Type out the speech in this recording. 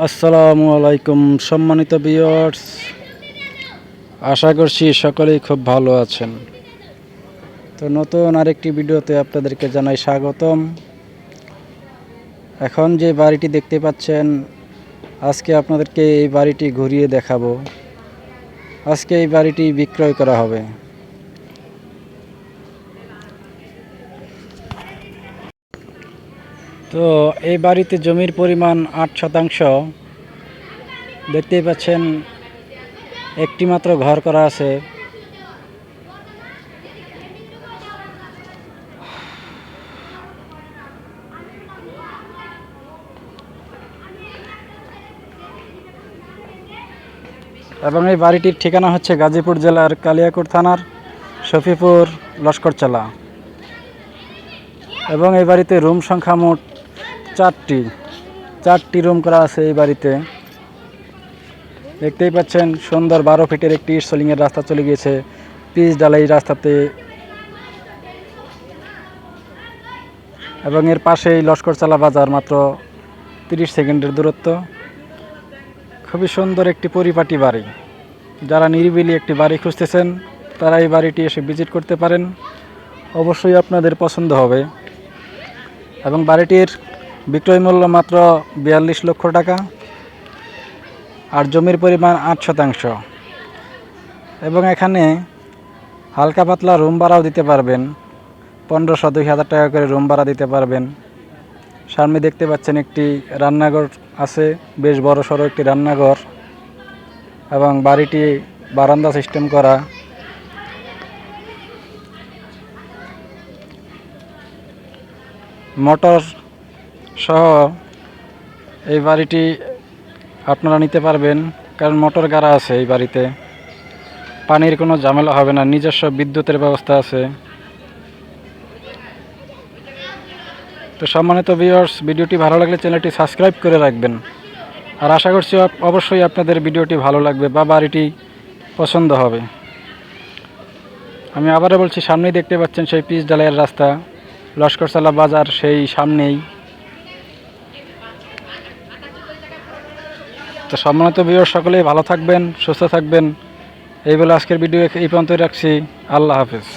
আসসালামু আলাইকুম, সম্মানিত বিয়ার্স আশা করছি সকলেই খুব ভালো আছেন। তো নতুন আরেকটি ভিডিওতে আপনাদেরকে জানাই স্বাগতম। এখন যে বাড়িটি দেখতে পাচ্ছেন, আজকে আপনাদেরকে এই বাড়িটি ঘুরিয়ে দেখাবো। আজকে এই বাড়িটি বিক্রয় করা হবে। তো এই বাড়িতে জমির পরিমাণ আট শতাংশ। দেখতেই পাচ্ছেন, একটি মাত্র ঘর করা আছে। এবং এই বাড়িটির ঠিকানা হচ্ছে গাজীপুর জেলার কালিয়াকুর থানার শফিপুর লস্করচালা। এবং এই বাড়িতে রুম সংখ্যা মোট চারটি চারটি রুম করা আছে এই বাড়িতে। দেখতেই পাচ্ছেন, সুন্দর বারো ফিটের একটি সোলিংয়ের রাস্তা চলে গিয়েছে। পিচ ডালাই রাস্তাতে। এবং এর পাশেই লস্করচালা বাজার, মাত্র তিরিশ সেকেন্ডের দূরত্ব। খুবই সুন্দর একটি পরিপাটি বাড়ি। যারা নিরিবিলি একটি বাড়ি খুঁজতেছেন, তারা এই বাড়িটি এসে ভিজিট করতে পারেন। অবশ্যই আপনাদের পছন্দ হবে। এবং বাড়িটির বিক্রয় মূল্য মাত্র বিয়াল্লিশ লক্ষ টাকা আর জমির পরিমাণ আট শতাংশ। এবং এখানে হালকা পাতলা রুম ভাড়াও দিতে পারবেন। পনেরোশো দুই হাজার টাকা করে রুম ভাড়া দিতে পারবেন। সামনে দেখতে পাচ্ছেন একটি রান্নাঘর আছে, বেশ বড় সড়ো একটি রান্নাঘর এবং বাড়িটি বারান্দা সিস্টেম করা। মোটর সহ এই বাড়িটি আপনারা নিতে পারবেন, কারণ মোটর গাড়া আছে এই বাড়িতে। পানির কোনো ঝামেলা হবে না, নিজস্ব বিদ্যুতের ব্যবস্থা আছে। তো সম্মানিত ভিউয়ার্স ভিডিওটি ভালো লাগলে চ্যানেলটি সাবস্ক্রাইব করে রাখবেন। আর আশা করছি অবশ্যই আপনাদের ভিডিওটি ভালো লাগবে বা বাড়িটি পছন্দ হবে। আমি আবারও বলছি, সামনেই দেখতে পাচ্ছেন সেই পিচ ডালাইয়ের রাস্তা। লস্করসালা বাজার সেই সামনেই। তো সম্মানিত বিয়র সকলেই ভালো থাকবেন, সুস্থ থাকবেন। এই বলে আজকের ভিডিও এই পর্যন্ত রাখছি। আল্লাহ হাফেজ।